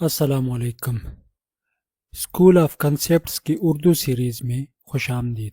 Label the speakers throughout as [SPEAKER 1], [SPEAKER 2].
[SPEAKER 1] السلام علیکم۔ School of concepts کی اردو سیریز میں خوش آمدید۔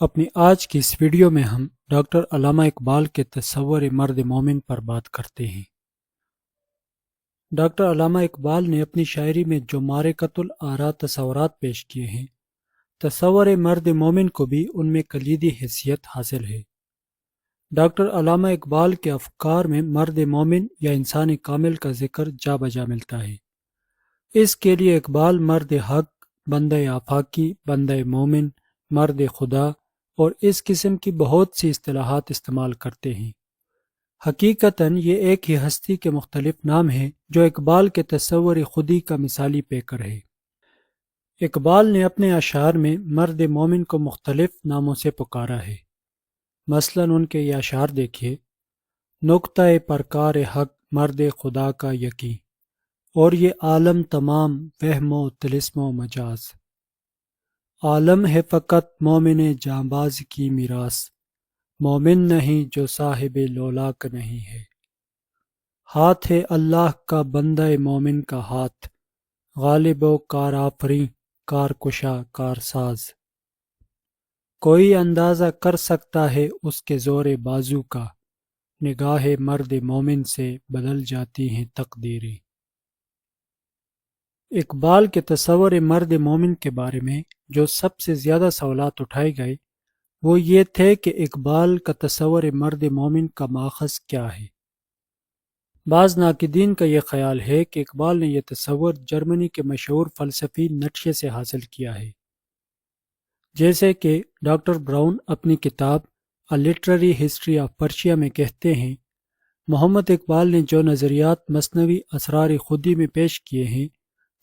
[SPEAKER 1] اپنی آج کی اس ویڈیو میں ہم ڈاکٹر علامہ اقبال کے تصور مرد مومن پر بات کرتے ہیں۔ ڈاکٹر علامہ اقبال نے اپنی شاعری میں جو مار قتل آرا تصورات پیش کیے ہیں، تصور مرد مومن کو بھی ان میں کلیدی حیثیت حاصل ہے۔ ڈاکٹر علامہ اقبال کے افکار میں مرد مومن یا انسان کامل کا ذکر جا بجا ملتا ہے۔ اس کے لیے اقبال مرد حق، بندہ آفاقی، بندہ مومن، مرد خدا اور اس قسم کی بہت سی اصطلاحات استعمال کرتے ہیں۔ حقیقتاً یہ ایک ہی ہستی کے مختلف نام ہیں جو اقبال کے تصور خودی کا مثالی پیکر ہے۔ اقبال نے اپنے اشعار میں مرد مومن کو مختلف ناموں سے پکارا ہے۔ مثلا ان کے یہ اشعار دیکھیے۔ نقطۂ پرکار حق مرد خدا کا یقین۔ اور یہ عالم تمام وہم و تلسم و مجاز۔ عالم ہے فقط مومن جانباز کی میراث، مومن نہیں جو صاحب لولاک نہیں ہے۔ ہاتھ ہے اللہ کا بندہ مومن کا ہاتھ، غالب و کار آفری کار کشا کار ساز کوئی اندازہ کر سکتا ہے اس کے زور بازو کا، نگاہ مرد مومن سے بدل جاتی ہیں تقدیریں۔ اقبال کے تصور مرد مومن کے بارے میں جو سب سے زیادہ سوالات اٹھائے گئے، وہ یہ تھے کہ اقبال کا تصور مرد مومن کا ماخذ کیا ہے۔ بعض ناقدین کا یہ خیال ہے کہ اقبال نے یہ تصور جرمنی کے مشہور فلسفی نقشے سے حاصل کیا ہے۔ جیسے کہ ڈاکٹر براؤن اپنی کتاب a literary history of Persia میں کہتے ہیں، محمد اقبال نے جو نظریات مصنوعی اسرار خودی میں پیش کیے ہیں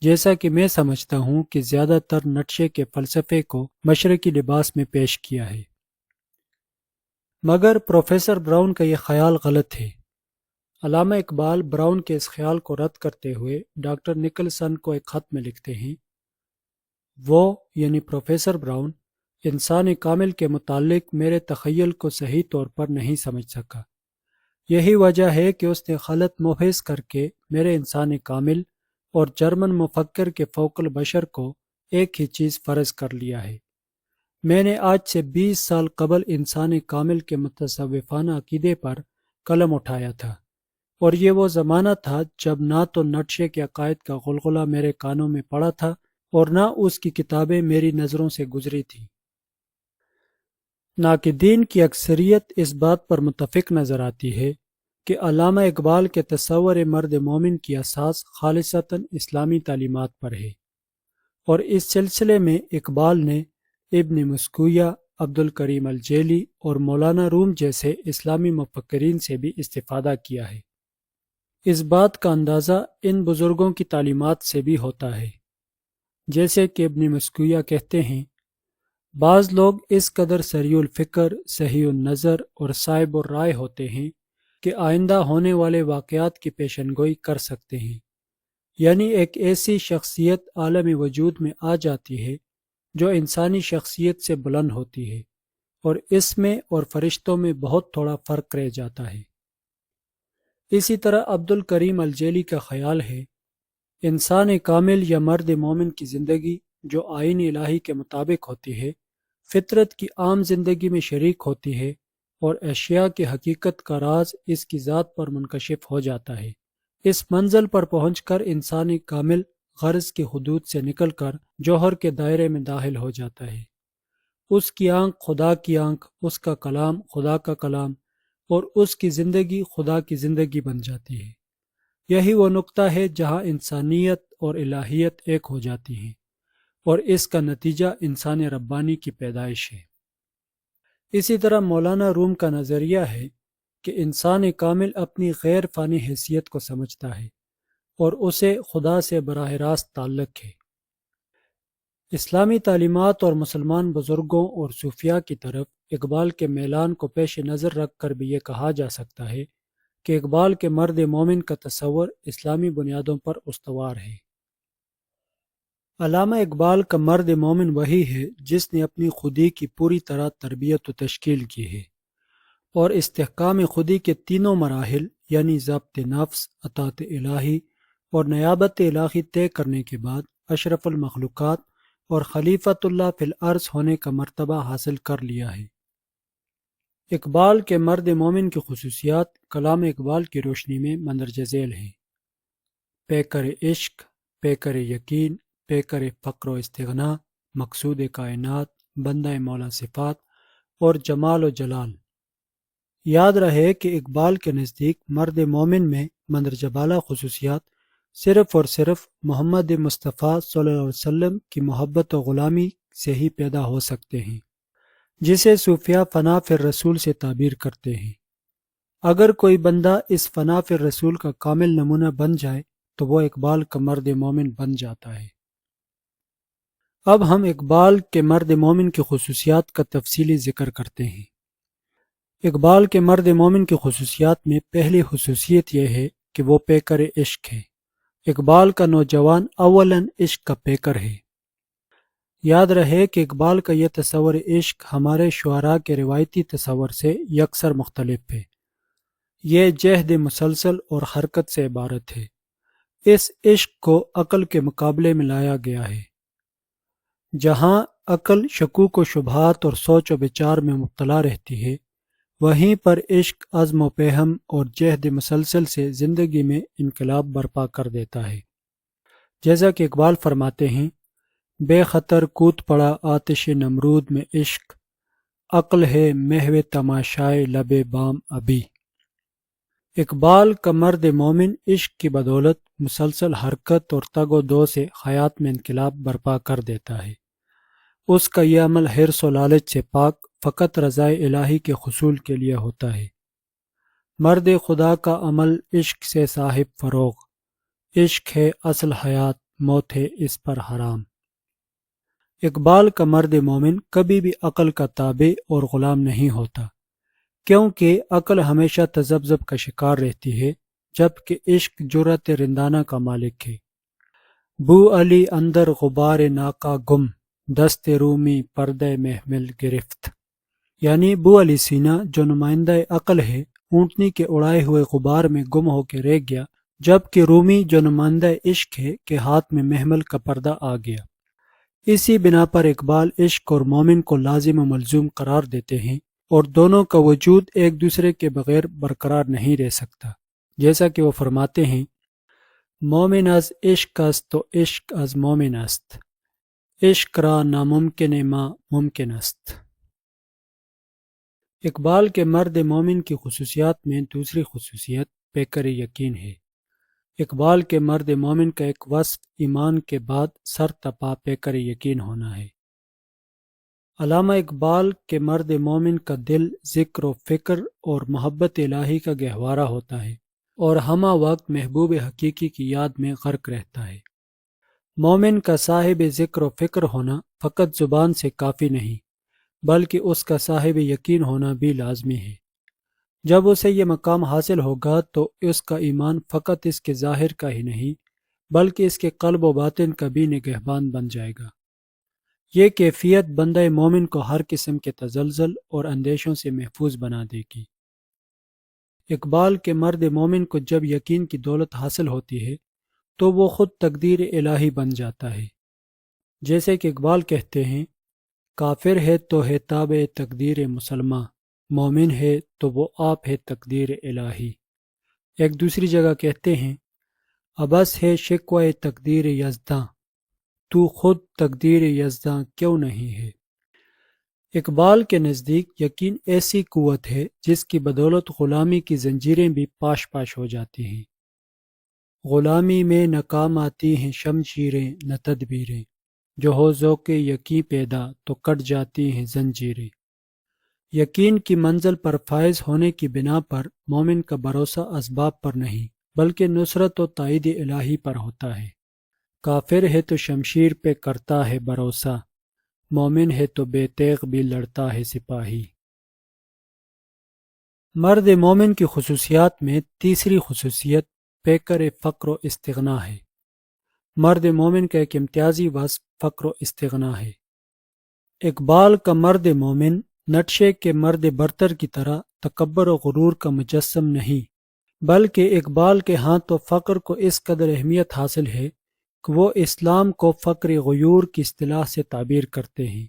[SPEAKER 1] جیسا کہ میں سمجھتا ہوں کہ زیادہ تر نقشے کے فلسفے کو مشرقی لباس میں پیش کیا ہے۔ مگر پروفیسر براؤن کا یہ خیال غلط ہے۔ علامہ اقبال براؤن کے اس خیال کو رد کرتے ہوئے ڈاکٹر نکلسن کو ایک خط میں لکھتے ہیں۔ وہ یعنی پروفیسر براؤن انسان کامل کے متعلق میرے تخیل کو صحیح طور پر نہیں سمجھ سکا۔ یہی وجہ ہے کہ اس نے غلط محض کر کے میرے انسان کامل اور جرمن مفکر کے فوق البشر کو ایک ہی چیز فرض کر لیا ہے۔ میں نے آج سے بیس سال قبل انسان کامل کے متصوفانہ عقیدے پر قلم اٹھایا تھا۔ اور یہ وہ زمانہ تھا جب نہ تو نقشے کے عقائد کا غلغلہ میرے کانوں میں پڑا تھا اور نہ اس کی کتابیں میری نظروں سے گزری تھیں۔ ناقدین کی اکثریت اس بات پر متفق نظر آتی ہے کہ علامہ اقبال کے تصور مرد مومن کی اساس خالصتاً اسلامی تعلیمات پر ہے۔ اور اس سلسلے میں اقبال نے ابن مسکویہ عبد الکریم الجیلی اور مولانا روم جیسے اسلامی مفکرین سے بھی استفادہ کیا ہے۔ اس بات کا اندازہ ان بزرگوں کی تعلیمات سے بھی ہوتا ہے۔ جیسے کہ ابن مسکویہ کہتے ہیں، بعض لوگ اس قدر سری الفکر، صحیح النظر اور صاحب الرائے ہوتے ہیں کہ آئندہ ہونے والے واقعات کی پیشن گوئی کر سکتے ہیں۔ یعنی ایک ایسی شخصیت عالم وجود میں آ جاتی ہے جو انسانی شخصیت سے بلند ہوتی ہے اور اس میں اور فرشتوں میں بہت تھوڑا فرق رہ جاتا ہے۔ اسی طرح عبد الکریم الجیلی کا خیال ہے، انسان کامل یا مرد مومن کی زندگی جو آئین الہی کے مطابق ہوتی ہے، فطرت کی عام زندگی میں شریک ہوتی ہے اور اشیاء کی حقیقت کا راز اس کی ذات پر منکشف ہو جاتا ہے۔ اس منزل پر پہنچ کر انسانی کامل غرض کی حدود سے نکل کر جوہر کے دائرے میں داخل ہو جاتا ہے۔ اس کی آنکھ خدا کی آنکھ، اس کا کلام خدا کا کلام، اور اس کی زندگی خدا کی زندگی بن جاتی ہے۔ یہی وہ نقطہ ہے جہاں انسانیت اور الہیت ایک ہو جاتی ہیں، اور اس کا نتیجہ انسان ربانی کی پیدائش ہے۔ اسی طرح مولانا روم کا نظریہ ہے کہ انسان کامل اپنی غیر فانی حیثیت کو سمجھتا ہے اور اسے خدا سے براہ راست تعلق ہے۔ اسلامی تعلیمات اور مسلمان بزرگوں اور صوفیہ کی طرف اقبال کے میلان کو پیش نظر رکھ کر بھی یہ کہا جا سکتا ہے کہ اقبال کے مرد مومن کا تصور اسلامی بنیادوں پر استوار ہے۔ علامہ اقبال کا مرد مومن وہی ہے جس نے اپنی خودی کی پوری طرح تربیت و تشکیل کی ہے اور استحکام خودی کے تینوں مراحل یعنی ضبط نفس اطاط الہی اور نیابت الہی طے کرنے کے بعد اشرف المخلوقات اور خلیفۃ اللہ فی الارض ہونے کا مرتبہ حاصل کر لیا ہے۔ اقبال کے مرد مومن کی خصوصیات کلام اقبال کی روشنی میں مندرجہ ذیل ہیں۔ پیکر عشق، پیکر یقین پیکر فقر و استغنا، مقصود کائنات، بندہ مولا صفات اور جمال و جلال۔ یاد رہے کہ اقبال کے نزدیک مرد مومن میں مندرجہ بالا خصوصیات صرف اور صرف محمد مصطفیٰ صلی اللہ علیہ وسلم کی محبت و غلامی سے ہی پیدا ہو سکتے ہیں، جسے صوفیہ فنا فر رسول سے تعبیر کرتے ہیں۔ اگر کوئی بندہ اس فنا فر رسول کا کامل نمونہ بن جائے تو وہ اقبال کا مرد مومن بن جاتا ہے۔ اب ہم اقبال کے مرد مومن کی خصوصیات کا تفصیلی ذکر کرتے ہیں۔ اقبال کے مرد مومن کی خصوصیات میں پہلی خصوصیت یہ ہے کہ وہ پیکر عشق ہے۔ اقبال کا نوجوان اولن عشق کا پیکر ہے۔ یاد رہے کہ اقبال کا یہ تصور عشق ہمارے شعراء کے روایتی تصور سے یکسر مختلف ہے۔ یہ جہد مسلسل اور حرکت سے عبارت ہے۔ اس عشق کو عقل کے مقابلے میں لایا گیا ہے۔ جہاں عقل، شکوک و شبہات اور سوچ و بچار میں مبتلا رہتی ہے، وہیں پر عشق، عزم و پہم اور جہد مسلسل سے زندگی میں انقلاب برپا کر دیتا ہے۔ جیسا کہ اقبال فرماتے ہیں، بے خطر کود پڑا آتش نمرود میں عشق، عقل ہے محو تماشائے لب بام ابھی۔ اقبال کا مرد مومن عشق کی بدولت، مسلسل حرکت اور تگ و دو سے حیات میں انقلاب برپا کر دیتا ہے۔ اس کا یہ عمل حرص و لالچ سے پاک، فقط رضائے الہی کے حصول کے لیے ہوتا ہے۔ مرد خدا کا عمل عشق سے صاحب فروغ۔ عشق ہے اصل حیات، موت ہے اس پر حرام۔ اقبال کا مرد مومن کبھی بھی عقل کا تابع اور غلام نہیں ہوتا، کیونکہ عقل ہمیشہ تذبذب کا شکار رہتی ہے جبکہ عشق جرت رندانہ کا مالک ہے۔ بو علی اندر غبار ناکا گم۔ دست رومی پردے محمل گرفت۔ یعنی بو علی سینا جو نمائندہ عقل ہے، اونٹنی کے اڑائے ہوئے غبار میں گم ہو کے رہ گیا، جبکہ رومی جو نمائندہ عشق ہے کے ہاتھ میں محمل کا پردہ آ گیا۔ اسی بنا پر اقبال عشق اور مومن کو لازم و ملزوم قرار دیتے ہیں اور دونوں کا وجود ایک دوسرے کے بغیر برقرار نہیں رہ سکتا۔ جیسا کہ وہ فرماتے ہیں، مومن از عشق است تو عشق از مومن است۔ عشق را ناممکن ما ممکن است۔ اقبال کے مرد مومن کی خصوصیات میں دوسری خصوصیت پیکر یقین ہے۔ اقبال کے مرد مومن کا ایک وصف ایمان کے بعد سر تپا پیکر یقین ہونا ہے۔ علامہ اقبال کے مرد مومن کا دل ذکر و فکر اور محبت الہی کا گہوارہ ہوتا ہے اور ہمہ وقت محبوب حقیقی کی یاد میں غرق رہتا ہے۔ مومن کا صاحب ذکر و فکر ہونا فقط زبان سے کافی نہیں، بلکہ اس کا صاحب یقین ہونا بھی لازمی ہے۔ جب اسے یہ مقام حاصل ہوگا تو اس کا ایمان فقط اس کے ظاہر کا ہی نہیں، بلکہ اس کے قلب و باطن کا بھی نگہبان بن جائے گا۔ یہ کیفیت بندہ مومن کو ہر قسم کے تزلزل اور اندیشوں سے محفوظ بنا دے گی۔ اقبال کے مرد مومن کو جب یقین کی دولت حاصل ہوتی ہے تو وہ خود تقدیر الہی بن جاتا ہے۔ جیسے کہ اقبال کہتے ہیں، کافر ہے تو ہے تاب تقدیر مسلمہ، مومن ہے تو وہ آپ ہے تقدیر الہی۔ ایک دوسری جگہ کہتے ہیں ابس ہے شکو تقدیر یزداں، تو خود تقدیر یزداں کیوں نہیں ہے؟ اقبال کے نزدیک یقین ایسی قوت ہے جس کی بدولت غلامی کی زنجیریں بھی پاش پاش ہو جاتی ہیں۔ غلامی میں ناکام آتی ہیں شمشیریں، نہ تدبیریں۔ جو ہو ذوق یقین پیدا، تو کٹ جاتی ہیں زنجیریں۔ یقین کی منزل پر فائز ہونے کی بنا پر مومن کا بھروسہ اسباب پر نہیں، بلکہ نصرت و تائید الہی پر ہوتا ہے۔ کافر ہے تو شمشیر پہ کرتا ہے بھروسہ، مومن ہے تو بے تیغ بھی لڑتا ہے سپاہی۔ مرد مومن کی خصوصیات میں تیسری خصوصیت پیکر فقر و استغنا ہے۔ مرد مومن کا ایک امتیازی وصف فقر و استغنا ہے۔ اقبال کا مرد مومن نٹشے کے مرد برتر کی طرح تکبر و غرور کا مجسم نہیں، بلکہ اقبال کے ہاں تو فقر کو اس قدر اہمیت حاصل ہے کہ وہ اسلام کو فقر غیور کی اصطلاح سے تعبیر کرتے ہیں۔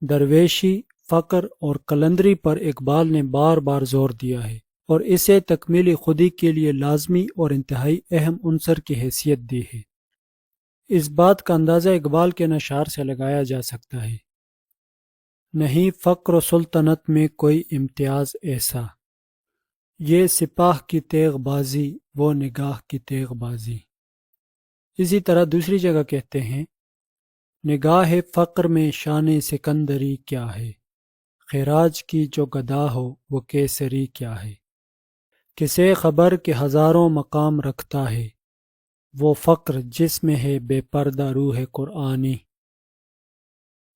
[SPEAKER 1] درویشی، فقر اور کلندری پر اقبال نے بار بار زور دیا ہے۔ اور اسے تکمیل خودی کے لیے لازمی اور انتہائی اہم عنصر کی حیثیت دی ہے۔ اس بات کا اندازہ اقبال کے نشار سے لگایا جا سکتا ہے۔ نہیں فقر و سلطنت میں کوئی امتیاز ایسا۔ یہ سپاہ کی تیغ بازی، وہ نگاہ کی تیغ بازی۔ اسی طرح دوسری جگہ کہتے ہیں، نگاہ فقر میں شان سکندری کیا ہے؟ خیراج کی جو گدا ہو، وہ کیسری کیا ہے؟ کسے خبر کے ہزاروں مقام رکھتا ہے۔ وہ فقر جس میں ہے بے پردہ روح قرآنی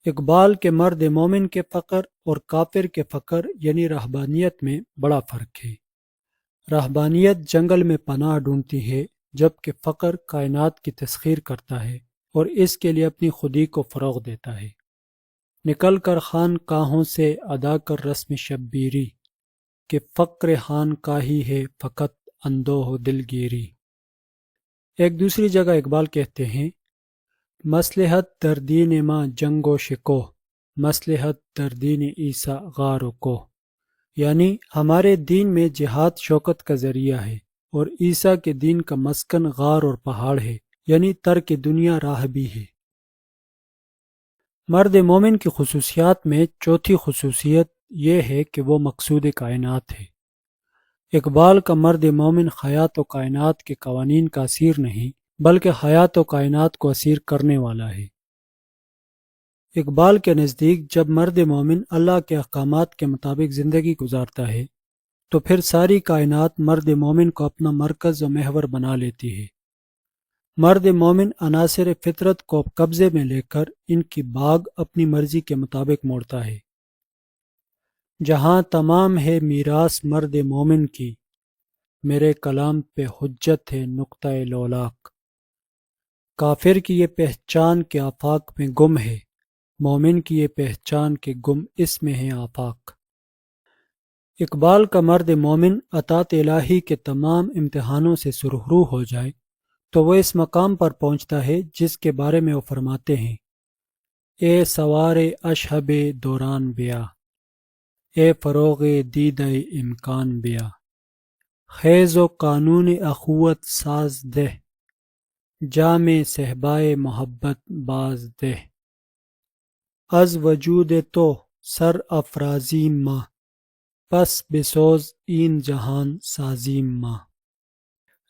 [SPEAKER 1] اقبال کے مرد مومن کے فقر اور کافر کے فقر یعنی رہبانیت میں بڑا فرق ہے۔ رہبانیت جنگل میں پناہ ڈھونڈتی ہے، جبکہ فقر کائنات کی تسخیر کرتا ہے اور اس کے لیے اپنی خودی کو فروغ دیتا ہے۔ نکل کر خان کاہوں سے ادا کر رسم شبیری۔ کہ فقر خان کا ہی ہے فقط اندو ہو دلگیری ایک دوسری جگہ اقبال کہتے ہیں مسلحت دردین ماں جنگ و شکو مسلحت دردین عیسیٰ غار و کو یعنی ہمارے دین میں جہاد شوکت کا ذریعہ ہے اور عیسیٰ کے دین کا مسکن غار اور پہاڑ ہے یعنی ترک دنیا راہ بھی ہے۔ مرد مومن کی خصوصیات میں چوتھی خصوصیت یہ ہے کہ وہ مقصود کائنات ہے۔ اقبال کا مرد مومن حیات و کائنات کے قوانین کا اسیر نہیں، بلکہ حیات و کائنات کو اسیر کرنے والا ہے۔ اقبال کے نزدیک جب مرد مومن اللہ کے احکامات کے مطابق زندگی گزارتا ہے، تو پھر ساری کائنات مرد مومن کو اپنا مرکز و محور بنا لیتی ہے۔ مرد مومن عناصر فطرت کو قبضے میں لے کر ان کی باغ اپنی مرضی کے مطابق موڑتا ہے۔ جہاں تمام ہے میراث مرد مومن کی، میرے کلام پہ حجت ہے نقطۂ لولاک۔ کافر کی یہ پہچان کے آفاق میں گم ہے، مومن کی یہ پہچان کے گم اس میں ہے آفاق۔ اقبال کا مرد مومن اطاط الہی کے تمام امتحانوں سے سرخرو ہو جائے تو وہ اس مقام پر پہنچتا ہے جس کے بارے میں وہ فرماتے ہیں، اے سوار اشہب دوران بیا اے فروغ دید امکان بیا۔ خیز و قانون اخوت ساز دہ، جام صحبائے محبت باز دہ۔ از وجود تو سر افرازیم ماں پس بسوز این جہان سازیم ماں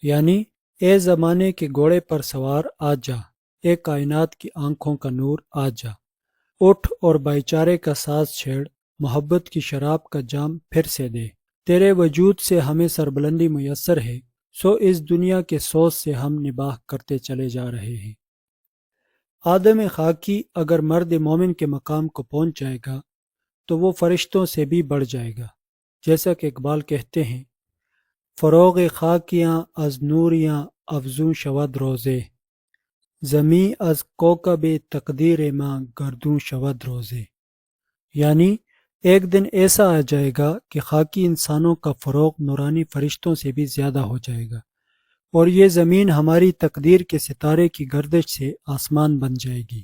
[SPEAKER 1] یعنی اے زمانے کے گھوڑے پر سوار آ جا، اے کائنات کی آنکھوں کا نور آ جا۔ اٹھ اور بھائی چارے کا ساز چھیڑ محبت کی شراب کا جام پھر سے دے۔ تیرے وجود سے ہمیں سربلندی میسر ہے، سو اس دنیا کے سوچ سے ہم نباہ کرتے چلے جا رہے ہیں۔ آدم خاکی اگر مرد مومن کے مقام کو پہنچ جائے گا، تو وہ فرشتوں سے بھی بڑھ جائے گا۔ جیسا کہ اقبال کہتے ہیں، فروغ خاکیاں از نوریاں افزوں شود روزے۔ زمیں از کوکب تقدیر ماں گردوں شود روزے۔ یعنی ایک دن ایسا آ جائے گا کہ خاکی انسانوں کا فروغ نورانی فرشتوں سے بھی زیادہ ہو جائے گا اور یہ زمین ہماری تقدیر کے ستارے کی گردش سے آسمان بن جائے گی۔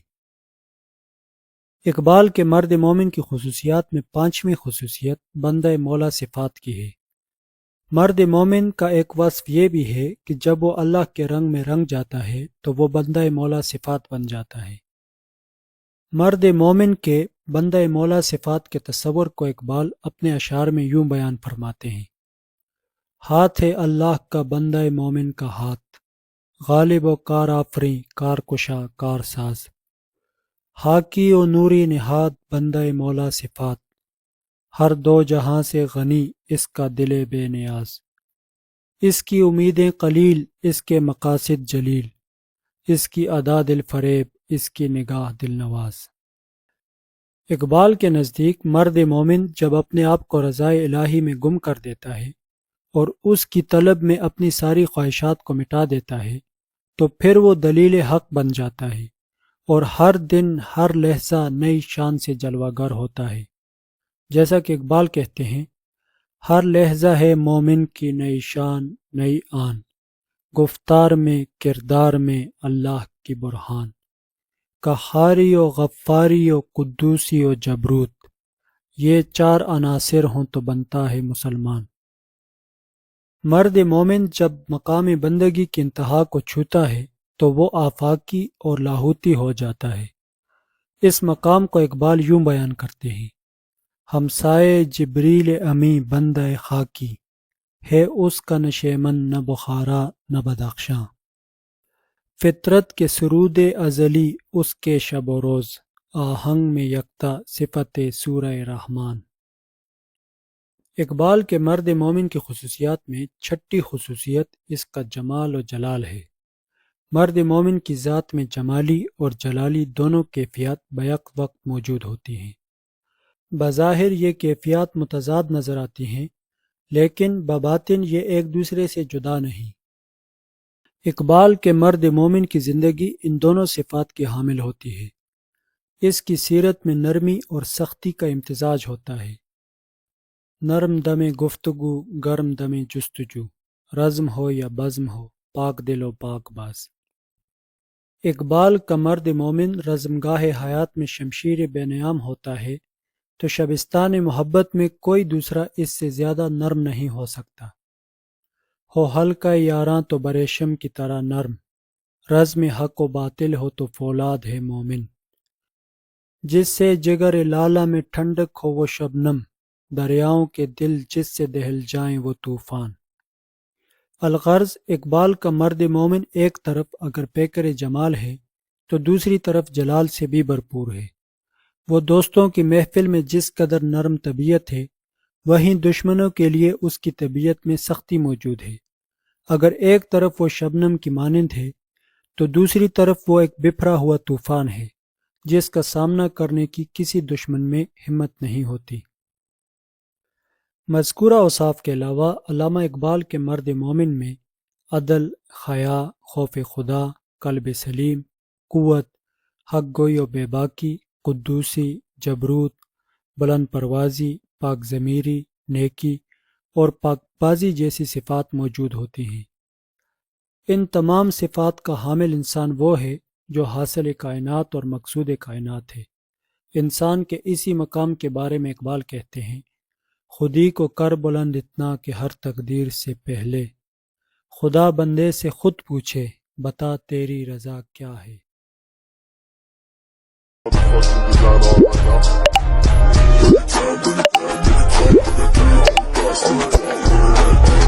[SPEAKER 1] اقبال کے مرد مومن کی خصوصیات میں پانچویں خصوصیت بندہ مولا صفات کی ہے۔ مرد مومن کا ایک وصف یہ بھی ہے کہ جب وہ اللہ کے رنگ میں رنگ جاتا ہے تو وہ بندہ مولا صفات بن جاتا ہے۔ مرد مومن کے بندہ مولا صفات کے تصور کو اقبال اپنے اشعار میں یوں بیان فرماتے ہیں۔ ہاتھ ہے اللہ کا بندہ مومن کا ہاتھ، غالب و کار آفری، کار کشا، کار ساز۔ ہاکی و نوری نہاد بندہ مولا صفات، ہر دو جہاں سے غنی اس کا دل بے نیاز۔ اس کی امیدیں قلیل، اس کے مقاصد جلیل۔ اس کی ادا دل فریب، اس کی نگاہ دل نواز۔ اقبال کے نزدیک مرد مومن جب اپنے آپ کو رضائے الہی میں گم کر دیتا ہے اور اس کی طلب میں اپنی ساری خواہشات کو مٹا دیتا ہے، تو پھر وہ دلیل حق بن جاتا ہے اور ہر دن، ہر لہجہ نئی شان سے جلوہ گر ہوتا ہے۔ جیسا کہ اقبال کہتے ہیں، ہر لہجہ ہے مومن کی نئی شان، نئی آن۔ گفتار میں، کردار میں اللہ کی برہان۔ کہاری و غفاری و قدوسی و جبروت۔ یہ چار عناصر ہوں تو بنتا ہے مسلمان۔ مرد مومن جب مقام بندگی کی انتہا کو چھوتا ہے تو وہ آفاقی اور لاہوتی ہو جاتا ہے۔ اس مقام کو اقبال یوں بیان کرتے ہیں ہمسائے جبریل امی بند خاکی، ہے اس کا نشیمن نہ بخارا نہ بدخشاں۔ فطرت کے سرود ازلی اس کے شب و روز، آہنگ میں یکتا صفت سورہ رحمان۔ اقبال کے مرد مومن کی خصوصیات میں چھٹی خصوصیت اس کا جمال و جلال ہے۔ مرد مومن کی ذات میں جمالی اور جلالی دونوں کیفیات بیک وقت موجود ہوتی ہیں۔ بظاہر یہ کیفیات متضاد نظر آتی ہیں، لیکن بباطن یہ ایک دوسرے سے جدا نہیں۔ اقبال کے مرد مومن کی زندگی ان دونوں صفات کی حامل ہوتی ہے۔ اس کی سیرت میں نرمی اور سختی کا امتزاج ہوتا ہے۔ نرم دم گفتگو، گرم دم جستجو، رزم ہو یا بزم ہو، پاک دل و پاک باز۔ اقبال کا مرد مومن رزمگاہ حیات میں شمشیر بے نیام ہوتا ہے، تو شبستان محبت میں کوئی دوسرا اس سے زیادہ نرم نہیں ہو سکتا۔ ہو ہلکا یاراں تو بریشم کی طرح نرم۔ رزم حق و باطل ہو تو فولاد ہے مومن۔ جس سے جگر لالا میں ٹھنڈک ہو وہ شبنم۔ دریاؤں کے دل جس سے دہل جائیں وہ طوفان۔ الغرض، اقبال کا مرد مومن ایک طرف اگر پیکر جمال ہے تو دوسری طرف جلال سے بھی بھرپور ہے۔ وہ دوستوں کی محفل میں جس قدر نرم طبیعت ہے، وہیں دشمنوں کے لیے اس کی طبیعت میں سختی موجود ہے۔ اگر ایک طرف وہ شبنم کی مانند ہے، تو دوسری طرف وہ ایک بفرا ہوا طوفان ہے، جس کا سامنا کرنے کی کسی دشمن میں ہمت نہیں ہوتی۔ مذکورہ اوصاف کے علاوہ علامہ اقبال کے مرد مومن میں عدل خیا خوف خدا، قلب سلیم، قوت، حق گوئی و بے باکی، قدوسی، جبروت، بلند پروازی، پاک ضمیری، نیکی اور پاک بازی جیسی صفات موجود ہوتی ہیں۔ ان تمام صفات کا حامل انسان وہ ہے جو حاصل کائنات اور مقصود کائنات ہے۔ انسان کے اسی مقام کے بارے میں اقبال کہتے ہیں، خودی کو کر بلند اتنا کہ ہر تقدیر سے پہلے، خدا بندے سے خود پوچھے، بتا تیری رضا کیا ہے؟
[SPEAKER 2] Just to take you